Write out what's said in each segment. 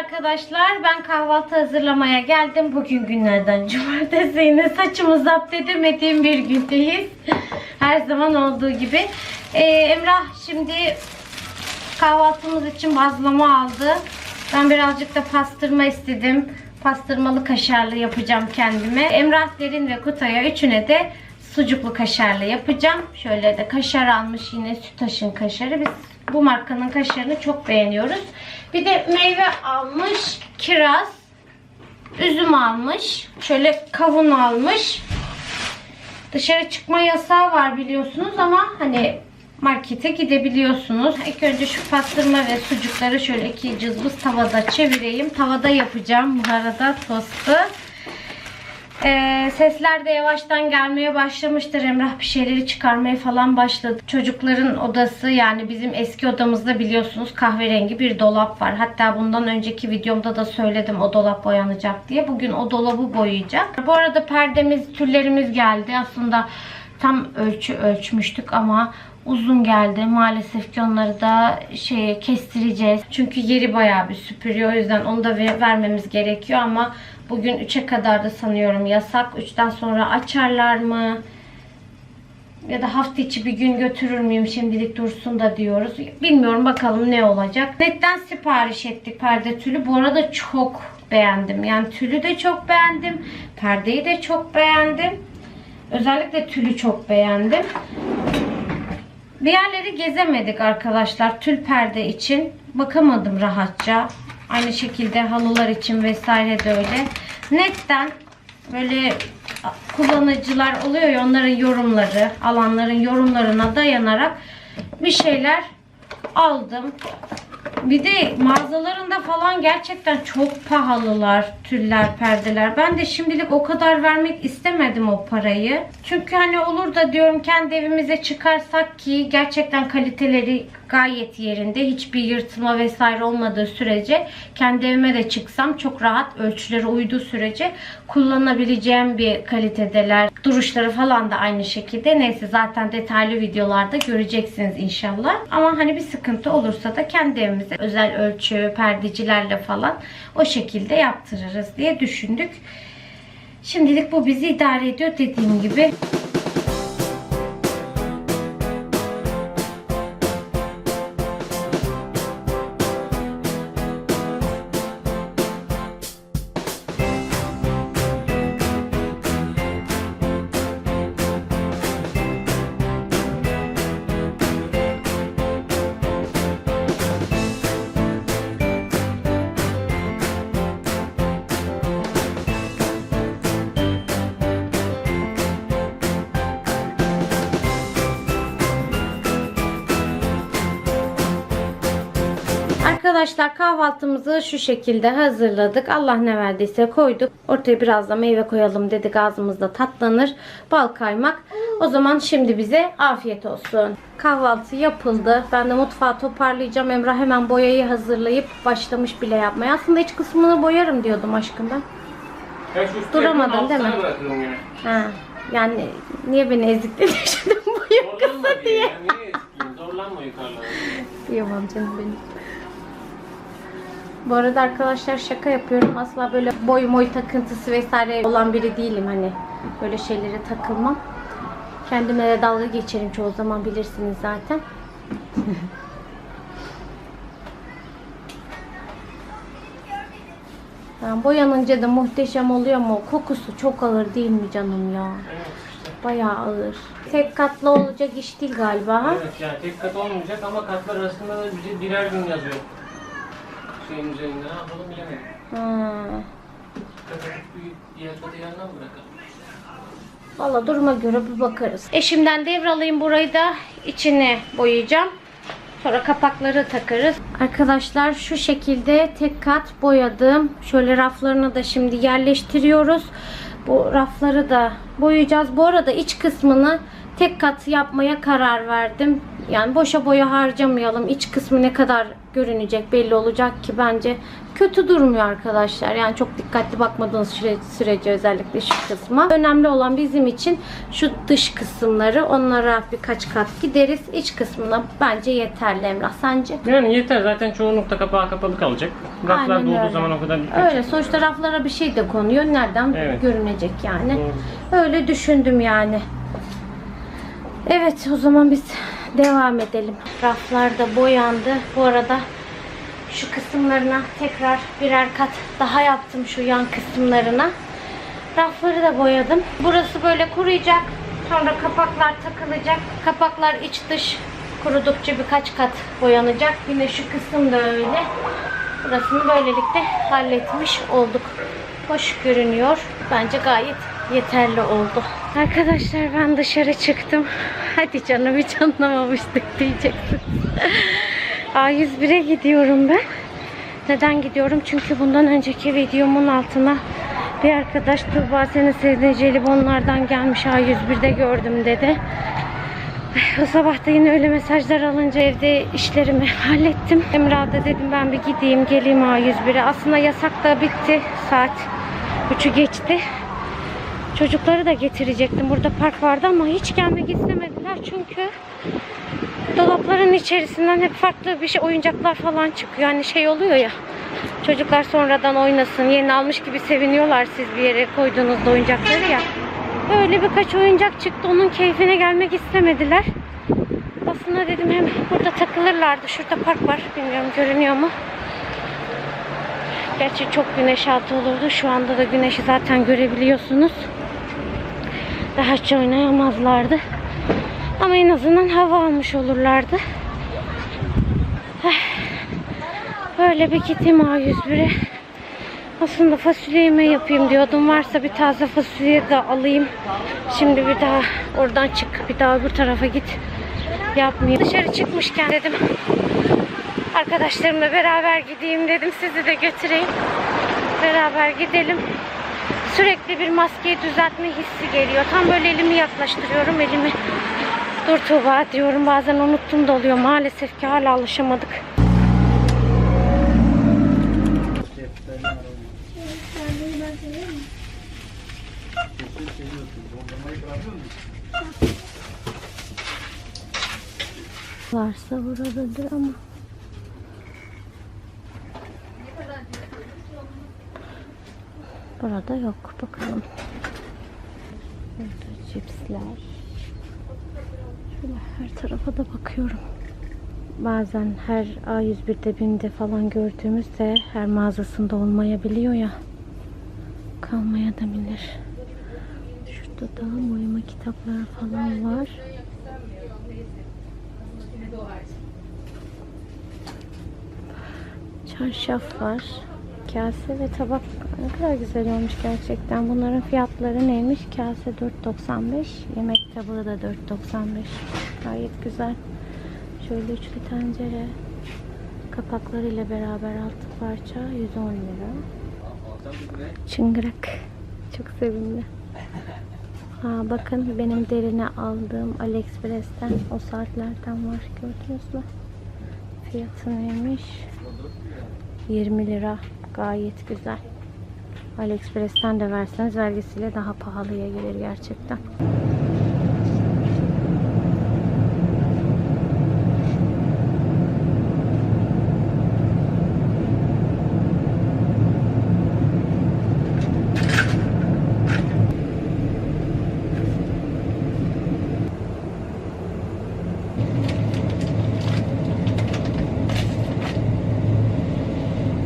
arkadaşlar. Ben kahvaltı hazırlamaya geldim. Bugün günlerden cumartesi yine saçımı zapt edemediğim bir gündeyiz. Her zaman olduğu gibi. Ee, Emrah şimdi kahvaltımız için bazlama aldı. Ben birazcık da pastırma istedim. Pastırmalı kaşarlı yapacağım kendime. Emrah Derin ve Kutay'a üçüne de sucuklu kaşarlı yapacağım. Şöyle de kaşar almış yine Sütaş'ın kaşarı. Biz bu markanın kaşarını çok beğeniyoruz. Bir de meyve almış. Kiraz. Üzüm almış. Şöyle kavun almış. Dışarı çıkma yasağı var biliyorsunuz ama hani markete gidebiliyorsunuz. İlk önce şu pastırma ve sucukları şöyle iki cızbız tavada çevireyim. Tavada yapacağım bu arada tostu. Ee, sesler de yavaştan gelmeye başlamıştır. Emrah bir şeyleri çıkarmaya falan başladı. Çocukların odası yani bizim eski odamızda biliyorsunuz kahverengi bir dolap var. Hatta bundan önceki videomda da söyledim o dolap boyanacak diye. Bugün o dolabı boyayacak. Bu arada perdemiz, tüllerimiz geldi. Aslında tam ölçü ölçmüştük ama uzun geldi. Maalesef ki onları da şey kestireceğiz. Çünkü yeri bayağı bir süpürüyor. O yüzden onu da ver- vermemiz gerekiyor ama bugün 3'e kadar da sanıyorum yasak. 3'ten sonra açarlar mı? Ya da hafta içi bir gün götürür müyüm şimdilik dursun da diyoruz. Bilmiyorum bakalım ne olacak. Netten sipariş ettik perde tülü. Bu arada çok beğendim. Yani tülü de çok beğendim. Perdeyi de çok beğendim. Özellikle tülü çok beğendim. Bir yerleri gezemedik arkadaşlar tül perde için. Bakamadım rahatça. Aynı şekilde halılar için vesaire de öyle. Netten böyle kullanıcılar oluyor ya onların yorumları, alanların yorumlarına dayanarak bir şeyler aldım. Bir de mağazalarında falan gerçekten çok pahalılar tüller, perdeler. Ben de şimdilik o kadar vermek istemedim o parayı. Çünkü hani olur da diyorum kendi evimize çıkarsak ki gerçekten kaliteleri gayet yerinde. Hiçbir yırtılma vesaire olmadığı sürece kendi evime de çıksam çok rahat ölçülere uyduğu sürece kullanabileceğim bir kalitedeler. Duruşları falan da aynı şekilde. Neyse zaten detaylı videolarda göreceksiniz inşallah. Ama hani bir sıkıntı olursa da kendi evimize özel ölçü, perdecilerle falan o şekilde yaptırırız diye düşündük. Şimdilik bu bizi idare ediyor dediğim gibi. Arkadaşlar kahvaltımızı şu şekilde hazırladık. Allah ne verdiyse koyduk. Ortaya biraz da meyve koyalım dedik. Ağzımızda tatlanır. Bal kaymak. O zaman şimdi bize afiyet olsun. Kahvaltı yapıldı. Ben de mutfağı toparlayacağım. Emrah hemen boyayı hazırlayıp başlamış bile yapmaya. Aslında iç kısmını boyarım diyordum aşkım ben. Duramadın değil mi? Ha. Yani niye beni ezikledin şimdi Zorlanma kısa diye. Zorlanma yukarılara. Kıyamam canım benim. Bu arada arkadaşlar şaka yapıyorum. Asla böyle boy moy takıntısı vesaire olan biri değilim. Hani böyle şeylere takılmam. Kendime de dalga geçerim çoğu zaman bilirsiniz zaten. Yani boyanınca da muhteşem oluyor ama kokusu çok ağır değil mi canım ya? Evet işte. Bayağı ağır. Tek katlı olacak iş değil galiba. Evet yani tek kat olmayacak ama katlar arasında da bize birer gün yazıyor. Şeyin üzerinde ne yapalım bilemedim. Bırakalım. Valla duruma göre bir bakarız. Eşimden devralayım burayı da içini boyayacağım. Sonra kapakları takarız. Arkadaşlar şu şekilde tek kat boyadım. Şöyle raflarını da şimdi yerleştiriyoruz. Bu rafları da boyayacağız. Bu arada iç kısmını tek kat yapmaya karar verdim. Yani boşa boya harcamayalım. İç kısmı ne kadar görünecek belli olacak ki bence kötü durmuyor arkadaşlar. Yani çok dikkatli bakmadığınız süre, sürece özellikle şu kısma. Önemli olan bizim için şu dış kısımları. Onlara birkaç kat gideriz. İç kısmına bence yeterli Emrah. Sence? Yani yeter zaten çoğunlukla kapağı kapalı kalacak. Raflar Aynen dolduğu öyle. zaman o kadar dikkat Öyle sonuçta raflara bir şey de konuyor. Nereden Evet. görünecek yani. Doğru. Öyle düşündüm yani. Evet o zaman biz devam edelim. Raflar da boyandı. Bu arada şu kısımlarına tekrar birer kat daha yaptım şu yan kısımlarına. Rafları da boyadım. Burası böyle kuruyacak. Sonra kapaklar takılacak. Kapaklar iç dış kurudukça birkaç kat boyanacak. Yine şu kısım da öyle. Burasını böylelikle halletmiş olduk. Hoş görünüyor. Bence gayet yeterli oldu. Arkadaşlar ben dışarı çıktım. Hadi canım hiç anlamamıştık diyeceksiniz. A101'e gidiyorum ben. Neden gidiyorum? Çünkü bundan önceki videomun altına bir arkadaş Tuğba seni sevdiğin jelibonlardan gelmiş A101'de gördüm dedi. O sabah da yine öyle mesajlar alınca evde işlerimi hallettim. Emrah'da dedim ben bir gideyim geleyim A101'e. Aslında yasak da bitti. Saat 3'ü geçti. Çocukları da getirecektim. Burada park vardı ama hiç gelmek istemediler. Çünkü dolapların içerisinden hep farklı bir şey oyuncaklar falan çıkıyor. Hani şey oluyor ya. Çocuklar sonradan oynasın. Yeni almış gibi seviniyorlar siz bir yere koyduğunuzda oyuncakları ya. Öyle birkaç oyuncak çıktı. Onun keyfine gelmek istemediler. Aslında dedim hem burada takılırlardı. Şurada park var. Bilmiyorum görünüyor mu? Gerçi çok güneş altı olurdu. Şu anda da güneşi zaten görebiliyorsunuz. Rahatça oynayamazlardı. Ama en azından hava almış olurlardı. Eh, Böyle bir gideyim A101'e. Aslında fasulye yemeği yapayım diyordum. Varsa bir taze fasulye de alayım. Şimdi bir daha oradan çık. Bir daha öbür tarafa git. Yapmayayım. Dışarı çıkmışken dedim. Arkadaşlarımla beraber gideyim dedim. Sizi de götüreyim. Beraber gidelim. Sürekli bir maskeyi düzeltme hissi geliyor. Tam böyle elimi yaklaştırıyorum. Elimi dur Tuğba diyorum. Bazen unuttum da oluyor. Maalesef ki hala alışamadık. Varsa vurabilir ama. Burada yok. Bakalım. Burada cipsler. Şöyle her tarafa da bakıyorum. Bazen her A101'de BİM'de falan gördüğümüzde her mağazasında olmayabiliyor ya. Kalmaya da bilir. Şurada da boyama kitapları falan var. Çarşaf var. Kase ve tabak ne kadar güzel olmuş gerçekten. Bunların fiyatları neymiş? Kase 4.95. Yemek tabağı da 4.95. Gayet güzel. Şöyle üçlü tencere. Kapaklarıyla beraber altı parça 110 lira. Çıngırak. Çok sevimli. Ha, bakın benim derine aldığım AliExpress'ten o saatlerden var. Gördünüz mü? Fiyatı neymiş? 20 lira. Gayet güzel. AliExpress'ten de verseniz vergisiyle daha pahalıya gelir gerçekten.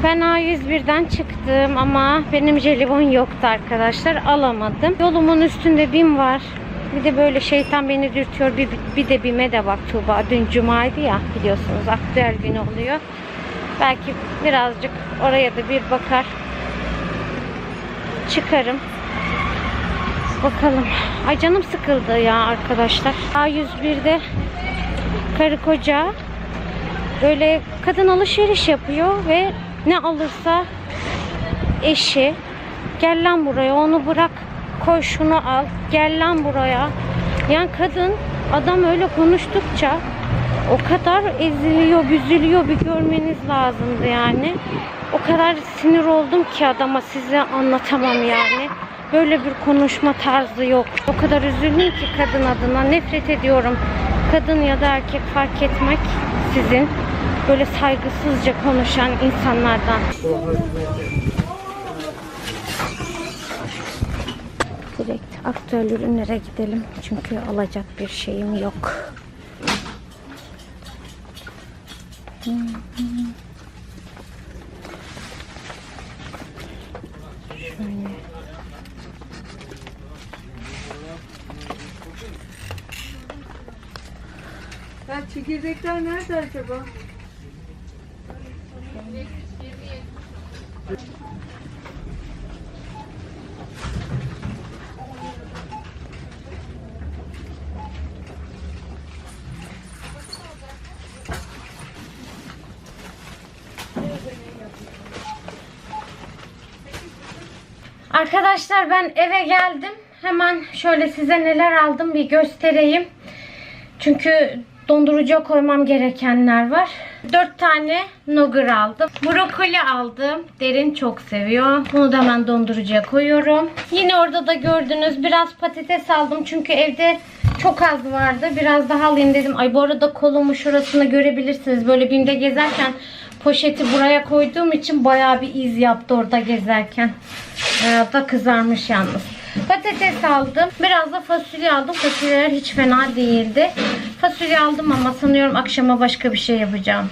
Ben A101'den çıktım ama benim jelibon yoktu arkadaşlar. Alamadım. Yolumun üstünde BİM var. Bir de böyle şeytan beni dürtüyor. Bir, bir de BİM'e de bak Tuğba. Dün cumaydı ya biliyorsunuz. Aktüel gün oluyor. Belki birazcık oraya da bir bakar. Çıkarım. Bakalım. Ay canım sıkıldı ya arkadaşlar. A101'de karı koca böyle kadın alışveriş yapıyor ve ne alırsa eşi gel lan buraya onu bırak koy şunu al gel lan buraya Yani kadın adam öyle konuştukça o kadar eziliyor, büzülüyor bir görmeniz lazımdı yani. O kadar sinir oldum ki adama size anlatamam yani. Böyle bir konuşma tarzı yok. O kadar üzüldüm ki kadın adına nefret ediyorum. Kadın ya da erkek fark etmek sizin böyle saygısızca konuşan insanlardan. Direkt aktüel ürünlere gidelim. Çünkü alacak bir şeyim yok. Şöyle. Ya çekirdekler nerede acaba? Arkadaşlar ben eve geldim. Hemen şöyle size neler aldım bir göstereyim. Çünkü dondurucuya koymam gerekenler var. 4 tane nugger aldım. Brokoli aldım. Derin çok seviyor. Bunu da hemen dondurucuya koyuyorum. Yine orada da gördünüz biraz patates aldım. Çünkü evde çok az vardı. Biraz daha alayım dedim. Ay bu arada kolumu şurasını görebilirsiniz. Böyle BİM'de gezerken poşeti buraya koyduğum için bayağı bir iz yaptı orada gezerken. Bayağı da kızarmış yalnız. Patates aldım. Biraz da fasulye aldım. Fasulyeler hiç fena değildi. Fasulye aldım ama sanıyorum akşama başka bir şey yapacağım.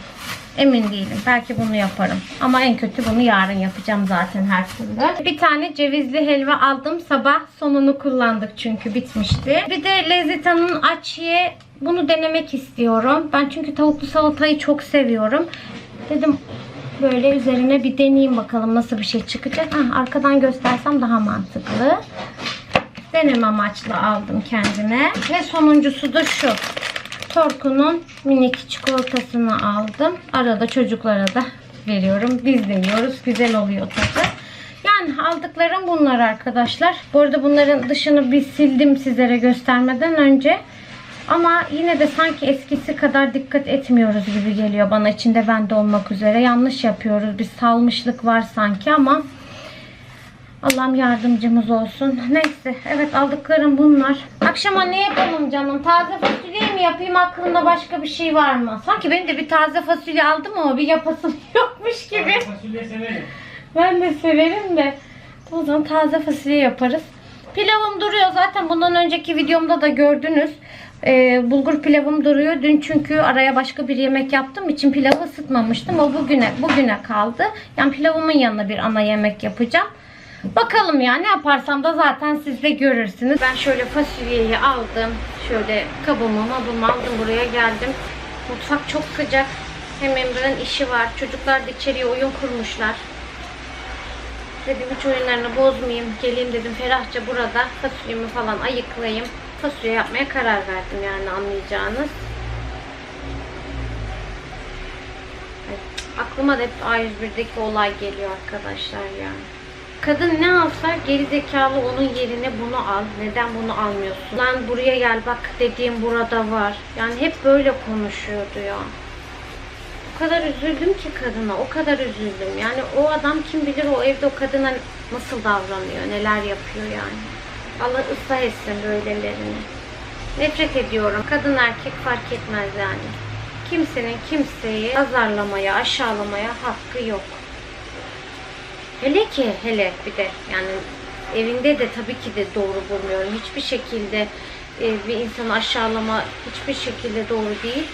Emin değilim. Belki bunu yaparım. Ama en kötü bunu yarın yapacağım zaten her türlü. Bir tane cevizli helva aldım. Sabah sonunu kullandık çünkü bitmişti. Bir de Lezita'nın açıye bunu denemek istiyorum. Ben çünkü tavuklu salatayı çok seviyorum. Dedim böyle üzerine bir deneyeyim bakalım nasıl bir şey çıkacak. Ah, arkadan göstersem daha mantıklı. Deneme amaçlı aldım kendime. Ve sonuncusu da şu. Torku'nun minik çikolatasını aldım. Arada çocuklara da veriyorum. Biz de yiyoruz. Güzel oluyor tadı. Yani aldıklarım bunlar arkadaşlar. Bu arada bunların dışını bir sildim sizlere göstermeden önce. Ama yine de sanki eskisi kadar dikkat etmiyoruz gibi geliyor bana içinde bende olmak üzere. Yanlış yapıyoruz. Bir salmışlık var sanki ama Allah'ım yardımcımız olsun. Neyse evet aldıklarım bunlar. Akşama ne yapalım canım? Taze fasulye mi yapayım? Aklında başka bir şey var mı? Sanki ben de bir taze fasulye aldım ama bir yapasım yokmuş gibi. Fasulye severim. Ben de severim de. O zaman taze fasulye yaparız. Pilavım duruyor. Zaten bundan önceki videomda da gördünüz. Ee, bulgur pilavım duruyor. Dün çünkü araya başka bir yemek yaptığım için pilavı ısıtmamıştım. O bugüne bugüne kaldı. Yani pilavımın yanına bir ana yemek yapacağım. Bakalım ya ne yaparsam da zaten siz de görürsünüz. Ben şöyle fasulyeyi aldım. Şöyle kabımı mabımı aldım buraya geldim. Mutfak çok sıcak. Hem Emre'nin işi var. Çocuklar da içeriye oyun kurmuşlar. Dedim hiç oyunlarını bozmayayım. Geleyim dedim ferahça burada fasulyemi falan ayıklayayım. Fasulye yapmaya karar verdim yani anlayacağınız. Evet, aklıma da hep A101'deki olay geliyor arkadaşlar yani. Kadın ne alsa geri zekalı onun yerine bunu al. Neden bunu almıyorsun? Lan buraya gel bak dediğim burada var. Yani hep böyle konuşuyordu ya. O kadar üzüldüm ki kadına. O kadar üzüldüm. Yani o adam kim bilir o evde o kadına nasıl davranıyor. Neler yapıyor yani. Allah ıslah etsin böylelerini. Nefret ediyorum. Kadın erkek fark etmez yani. Kimsenin kimseyi azarlamaya, aşağılamaya hakkı yok. Hele ki hele bir de yani evinde de tabii ki de doğru bulmuyorum. Hiçbir şekilde e, bir insanı aşağılama hiçbir şekilde doğru değil.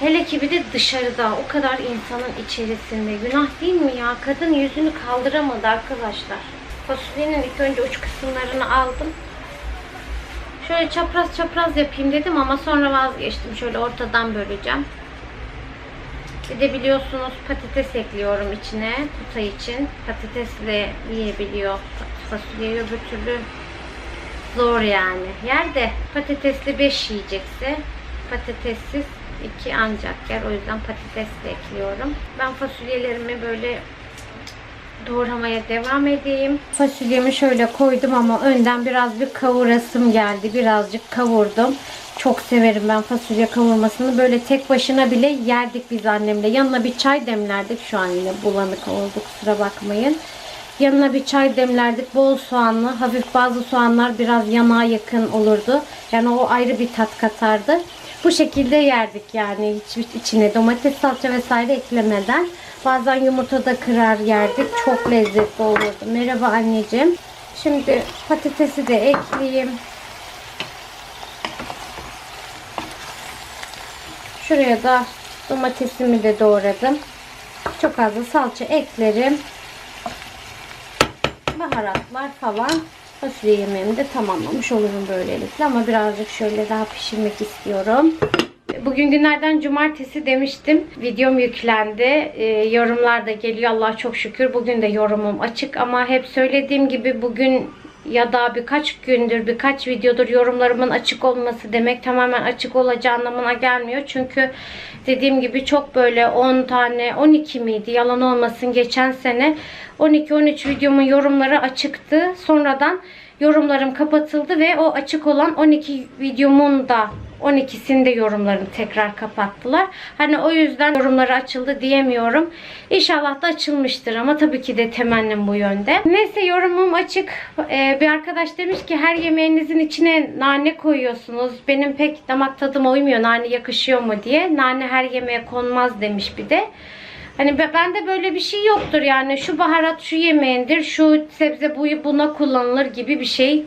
Hele ki bir de dışarıda o kadar insanın içerisinde günah değil mi ya? Kadın yüzünü kaldıramadı arkadaşlar. Fasulyenin ilk önce uç kısımlarını aldım. Şöyle çapraz çapraz yapayım dedim ama sonra vazgeçtim. Şöyle ortadan böleceğim. Bir de biliyorsunuz patates ekliyorum içine tuta için. Patatesle yiyebiliyor fasulyeyi öbür türlü zor yani. Yerde patatesli 5 yiyecekse patatessiz 2 ancak yer. O yüzden patates ekliyorum. Ben fasulyelerimi böyle doğramaya devam edeyim. Fasulyemi şöyle koydum ama önden biraz bir kavurasım geldi. Birazcık kavurdum. Çok severim ben fasulye kavurmasını. Böyle tek başına bile yerdik biz annemle. Yanına bir çay demlerdik. Şu an yine bulanık oldu kusura bakmayın. Yanına bir çay demlerdik. Bol soğanlı. Hafif bazı soğanlar biraz yanağa yakın olurdu. Yani o ayrı bir tat katardı. Bu şekilde yerdik yani hiç içine domates salça vesaire eklemeden. Bazen yumurta da kırar yerdik. Çok lezzetli olurdu. Merhaba anneciğim. Şimdi patatesi de ekleyeyim. Şuraya da domatesimi de doğradım. Çok az da salça eklerim. Baharatlar falan. Fasulye yemeğimi de tamamlamış olurum böylelikle. Ama birazcık şöyle daha pişirmek istiyorum. Bugün günlerden cumartesi demiştim. Videom yüklendi. Ee, yorumlar da geliyor. Allah çok şükür. Bugün de yorumum açık ama hep söylediğim gibi bugün ya da birkaç gündür, birkaç videodur yorumlarımın açık olması demek tamamen açık olacağı anlamına gelmiyor. Çünkü dediğim gibi çok böyle 10 tane, 12 miydi yalan olmasın geçen sene 12-13 videomun yorumları açıktı. Sonradan yorumlarım kapatıldı ve o açık olan 12 videomun da 12'sinde yorumlarını tekrar kapattılar. Hani o yüzden yorumları açıldı diyemiyorum. İnşallah da açılmıştır ama tabii ki de temennim bu yönde. Neyse yorumum açık. Ee, bir arkadaş demiş ki her yemeğinizin içine nane koyuyorsunuz. Benim pek damak tadıma uymuyor nane yakışıyor mu diye. Nane her yemeğe konmaz demiş bir de. Hani be- bende böyle bir şey yoktur yani. Şu baharat şu yemeğindir, şu sebze buyu buna kullanılır gibi bir şey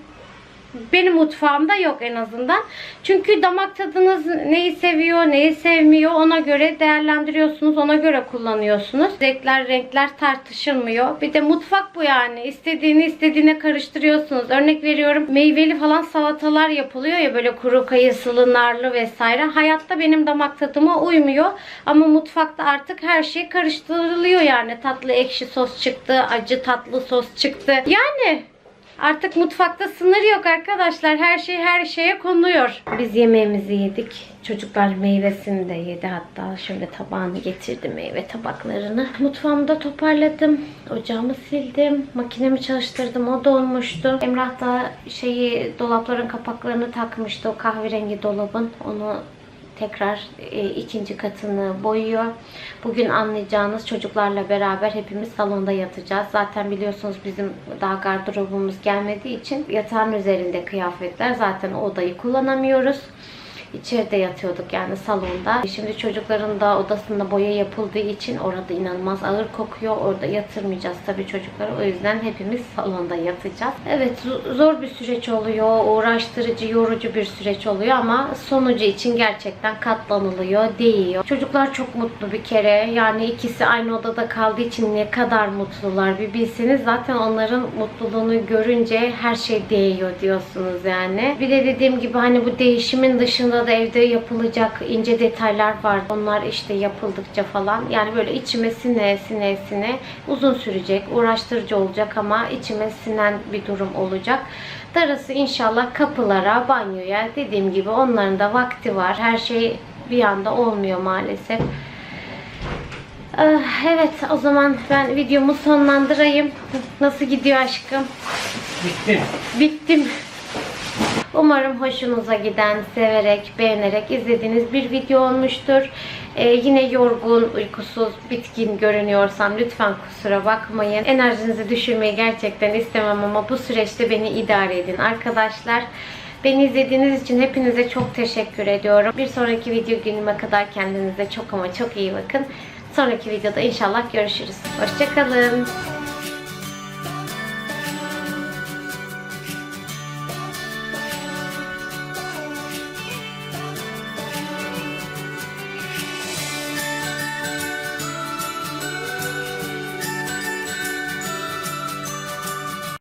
benim mutfağımda yok en azından. Çünkü damak tadınız neyi seviyor, neyi sevmiyor ona göre değerlendiriyorsunuz, ona göre kullanıyorsunuz. Zevkler, renkler tartışılmıyor. Bir de mutfak bu yani. İstediğini istediğine karıştırıyorsunuz. Örnek veriyorum meyveli falan salatalar yapılıyor ya böyle kuru kayısılı, narlı vesaire. Hayatta benim damak tadıma uymuyor. Ama mutfakta artık her şey karıştırılıyor yani. Tatlı ekşi sos çıktı, acı tatlı sos çıktı. Yani Artık mutfakta sınır yok arkadaşlar. Her şey her şeye konuluyor. Biz yemeğimizi yedik. Çocuklar meyvesini de yedi hatta. Şöyle tabağını getirdi meyve tabaklarını. Mutfağımı da toparladım. Ocağımı sildim. Makinemi çalıştırdım. O dolmuştu. Emrah da şeyi dolapların kapaklarını takmıştı. O kahverengi dolabın. Onu tekrar e, ikinci katını boyuyor. Bugün anlayacağınız çocuklarla beraber hepimiz salonda yatacağız. Zaten biliyorsunuz bizim daha gardırobumuz gelmediği için yatağın üzerinde kıyafetler. Zaten o odayı kullanamıyoruz. İçeride yatıyorduk yani salonda. Şimdi çocukların da odasında boya yapıldığı için orada inanılmaz ağır kokuyor. Orada yatırmayacağız tabii çocukları. O yüzden hepimiz salonda yatacağız. Evet zo- zor bir süreç oluyor. Uğraştırıcı, yorucu bir süreç oluyor ama sonucu için gerçekten katlanılıyor, değiyor. Çocuklar çok mutlu bir kere. Yani ikisi aynı odada kaldığı için ne kadar mutlular bir bilseniz. Zaten onların mutluluğunu görünce her şey değiyor diyorsunuz yani. Bir de dediğim gibi hani bu değişimin dışında da evde yapılacak ince detaylar var. Onlar işte yapıldıkça falan yani böyle içime sine sine sine uzun sürecek, uğraştırıcı olacak ama içime sinen bir durum olacak. Darısı inşallah kapılara, banyoya dediğim gibi onların da vakti var. Her şey bir anda olmuyor maalesef. Ah, Evet o zaman ben videomu sonlandırayım. Nasıl gidiyor aşkım? Bittim. Bittim. Umarım hoşunuza giden, severek, beğenerek izlediğiniz bir video olmuştur. Ee, yine yorgun, uykusuz, bitkin görünüyorsam lütfen kusura bakmayın. Enerjinizi düşürmeyi gerçekten istemem ama bu süreçte beni idare edin arkadaşlar. Beni izlediğiniz için hepinize çok teşekkür ediyorum. Bir sonraki video günüme kadar kendinize çok ama çok iyi bakın. Sonraki videoda inşallah görüşürüz. Hoşçakalın.